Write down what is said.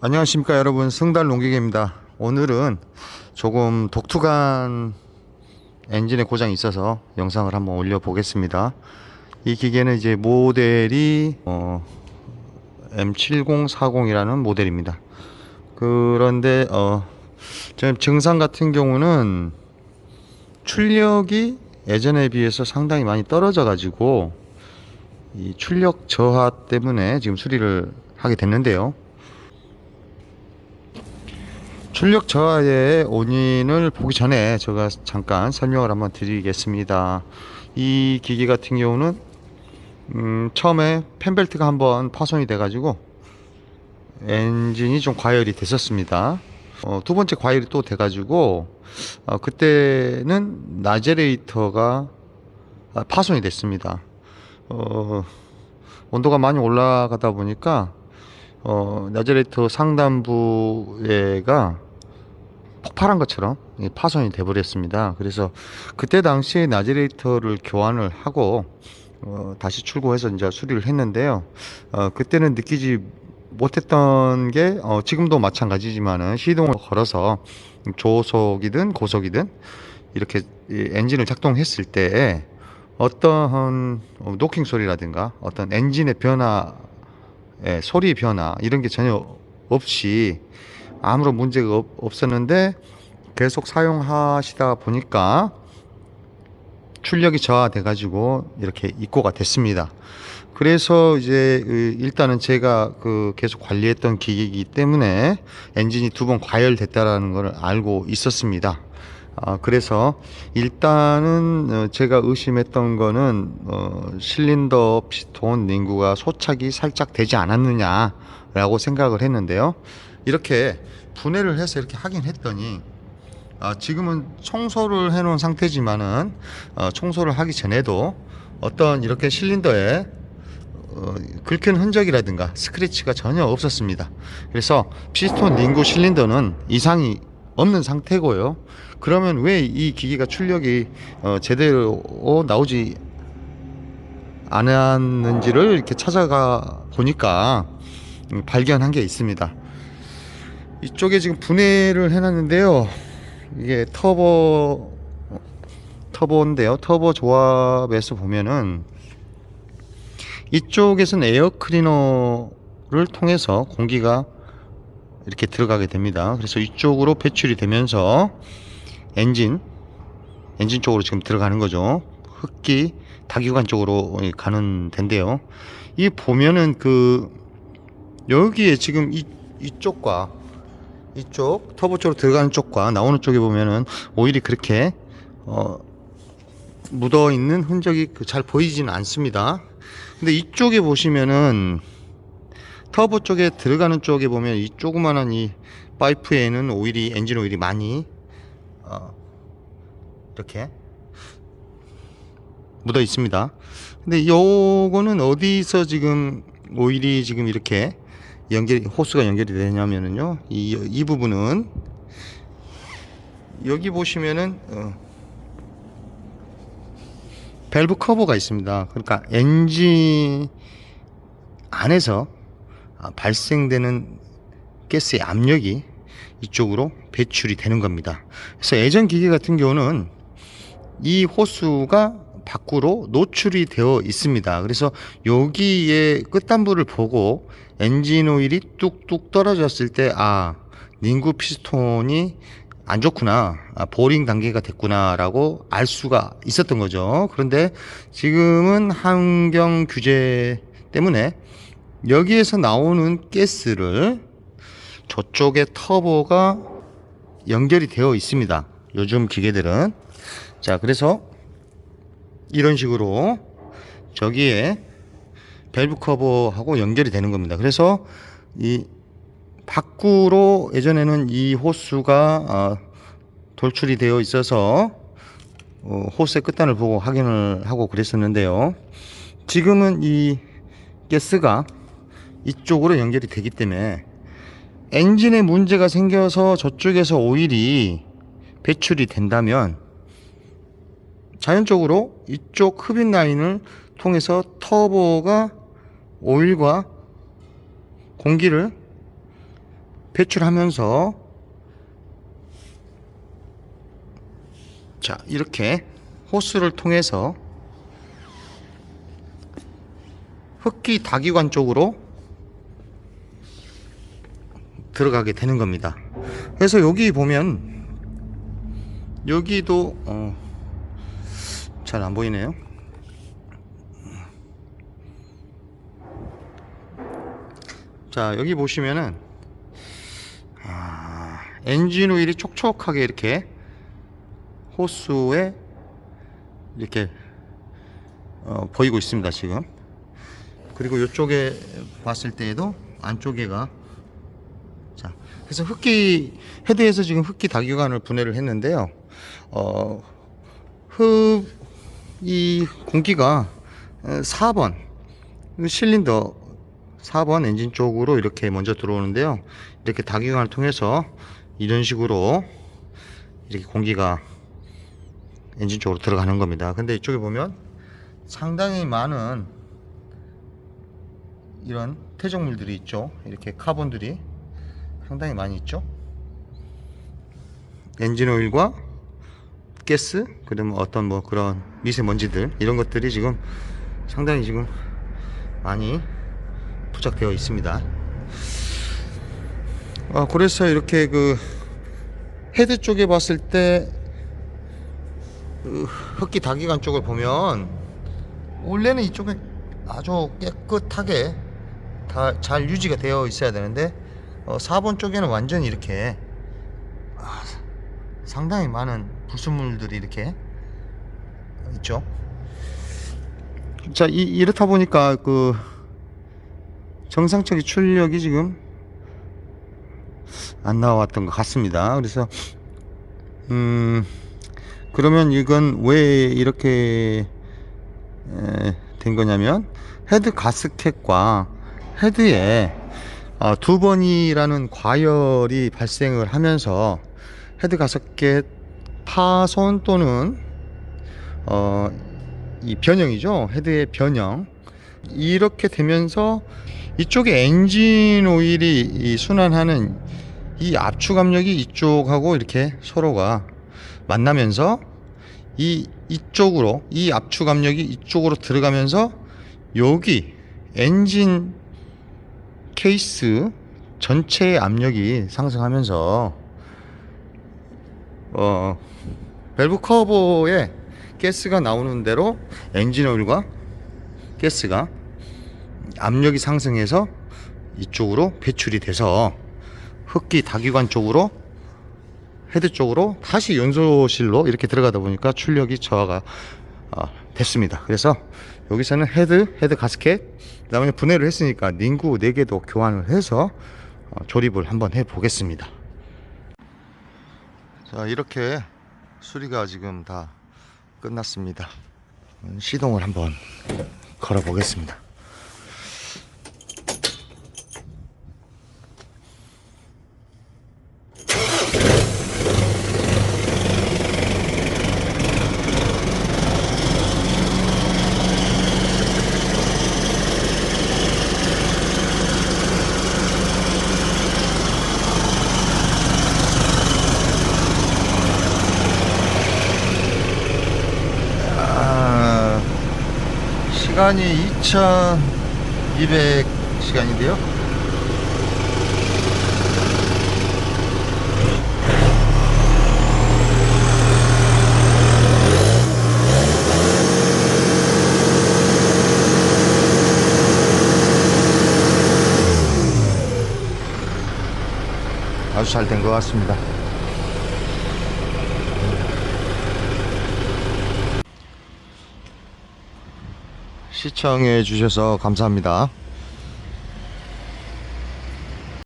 안녕하십니까 여러분. 승달 농기계입니다. 오늘은 조금 독특한 엔진의 고장이 있어서 영상을 한번 올려 보겠습니다. 이 기계는 이제 모델이 어, M7040 이라는 모델입니다. 그런데 어, 지금 증상 같은 경우는 출력이 예전에 비해서 상당히 많이 떨어져 가지고 이 출력 저하 때문에 지금 수리를 하게 됐는데요 출력 저하의 원인을 보기 전에 제가 잠깐 설명을 한번 드리겠습니다. 이 기계 같은 경우는 음, 처음에 펜벨트가 한번 파손이 돼 가지고 엔진이 좀 과열이 됐었습니다. 어, 두 번째 과열이 또 돼 가지고 어, 그때는 나제레이터가 아, 파손이 됐습니다. 어, 온도가 많이 올라가다 보니까 어, 나제레이터 상단부에가 폭발한 것처럼 이 파손이 돼버렸습니다. 그래서 그때 당시에 나제레이터를 교환을 하고 어, 다시 출고해서 이제 수리를 했는데요. 어, 그때는 느끼지 못했던 게 어, 지금도 마찬가지지만은 시동을 걸어서 조속이든 고속이든 이렇게 이 엔진을 작동했을 때 어떠한 어, 노킹 소리라든가 어떤 엔진의 변화 예, 소리 변화 이런 게 전혀 없이 아무런 문제가 없, 없었는데 계속 사용하시다 보니까 출력이 저하돼 가지고 이렇게 입고가 됐습니다. 그래서 이제 그 일단은 제가 그 계속 관리했던 기기이기 때문에 엔진이 두 번 과열됐다라는 걸 알고 있었습니다. 아, 그래서 일단은 어, 제가 의심했던 거는 어, 실린더 피스톤 링구가 소착이 살짝 되지 않았느냐 라고 생각을 했는데요. 이렇게 분해를 해서 이렇게 하긴 했더니 아, 지금은 청소를 해 놓은 상태지만은 어, 청소를 하기 전에도 어떤 이렇게 실린더에 어, 긁힌 흔적이라든가 스크래치가 전혀 없었습니다. 그래서 피스톤 링구 실린더는 이상이 없는 상태고요. 그러면 왜 이 기기가 출력이 어, 제대로 나오지 않았는지를 이렇게 찾아가 보니까 음, 발견한 게 있습니다. 이쪽에 지금 분해를 해놨는데요. 이게 터보 터보인데요. 터보 조합에서 보면은 이쪽에서는 에어 클리너를 통해서 공기가 이렇게 들어가게 됩니다. 그래서 이쪽으로 배출이 되면서 엔진 엔진 쪽으로 지금 들어가는 거죠. 흡기 다기관 쪽으로 가는 데인데요. 이 보면은 그 여기에 지금 이 이쪽과 이쪽 터보 쪽으로 들어가는 쪽과 나오는 쪽에 보면은 오일이 그렇게 어 묻어 있는 흔적이 그잘 보이지는 않습니다. 근데 이쪽에 보시면은 터보 쪽에 들어가는 쪽에 보면 이 조그만한 이 파이프에는 오일이 엔진 오일이 많이 어, 이렇게 묻어 있습니다. 근데 요거는 어디서 지금 오일이 지금 이렇게 연결 호스가 연결이 되냐면은요 이, 이 부분은 여기 보시면은 어, 밸브 커버가 있습니다. 그러니까 엔진 안에서 아, 발생되는 가스의 압력이 이쪽으로 배출이 되는 겁니다. 그래서 예전 기계 같은 경우는 이 호수가 밖으로 노출이 되어 있습니다. 그래서 여기에 끝단부를 보고 엔진 오일이 뚝뚝 떨어졌을 때, 아, 닝구 피스톤이 안 좋구나. 아, 보링 단계가 됐구나라고 알 수가 있었던 거죠. 그런데 지금은 환경 규제 때문에 여기에서 나오는 가스를 저쪽에 터보가 연결이 되어 있습니다. 요즘 기계들은. 자, 그래서 이런 식으로 저기에 밸브 커버하고 연결이 되는 겁니다. 그래서 이 밖으로 예전에는 이 호수가 어, 돌출이 되어 있어서 어, 호스의 끝단을 보고 확인을 하고 그랬었는데요. 지금은 이 가스가 이쪽으로 연결이 되기 때문에 엔진에 문제가 생겨서 저쪽에서 오일이 배출이 된다면 자연적으로 이쪽 흡입 라인을 통해서 터보가 오일과 공기를 배출하면서 자 이렇게 호스를 통해서 흡기 다기관 쪽으로 들어가게 되는 겁니다. 그래서 여기 보면 여기도 어, 잘 안 보이네요. 자 여기 보시면은 아, 엔진 오일이 촉촉하게 이렇게 호스에 이렇게 어, 보이고 있습니다 지금 그리고 이쪽에 봤을 때에도 안쪽에가 자 그래서 흡기 헤드에서 지금 흡기 다기관을 분해를 했는데요 어, 흡 이 공기가 어, 4번 실린더 4번 엔진 쪽으로 이렇게 먼저 들어오는데요. 이렇게 다기관을 통해서 이런 식으로 이렇게 공기가 엔진 쪽으로 들어가는 겁니다. 근데 이쪽에 보면 상당히 많은 이런 퇴적물들이 있죠. 이렇게 카본들이 상당히 많이 있죠. 엔진 오일과 가스 그다음 어떤 뭐 그런 미세먼지들 이런 것들이 지금 상당히 지금 많이 부착되어 있습니다. 아, 그래서 이렇게 그 헤드 쪽에 봤을 때그 흡기 다기관 쪽을 보면 원래는 이쪽에 아주 깨끗하게 다 잘 유지가 되어 있어야 되는데 어, 4번 쪽에는 완전히 이렇게 아, 상당히 많은 불순물들이 이렇게 있죠. 자, 이, 이렇다 보니까 그 정상적인 출력이 지금 안 나왔던 것 같습니다. 그래서 음 그러면 이건 왜 이렇게 에, 된 거냐면 헤드 가스켓과 헤드에 어, 두 번이라는 과열이 발생을 하면서 헤드 가스켓 파손 또는 어, 이 변형이죠. 헤드의 변형. 이렇게 되면서 이쪽에 엔진 오일이 이 순환하는 이 압축 압력이 이쪽하고 이렇게 서로가 만나면서 이 이쪽으로 이 압축 압력이 이쪽으로 들어가면서 여기 엔진 케이스 전체의 압력이 상승하면서 어 밸브 커버에 가스가 나오는 대로 엔진 오일과 가스가 압력이 상승해서 이쪽으로 배출이 돼서 흡기 다기관 쪽으로 헤드 쪽으로 다시 연소실로 이렇게 들어가다 보니까 출력이 저하가 어, 됐습니다. 그래서 여기서는 헤드, 헤드 가스켓, 그 다음에 분해를 했으니까 닝구 4개도 교환을 해서 어, 조립을 한번 해 보겠습니다. 자, 이렇게 수리가 지금 다 끝났습니다. 음, 시동을 한번 걸어 보겠습니다. 시간이 2200 시간인데요. 아주 잘 된 것 같습니다. 시청해 주셔서 감사합니다.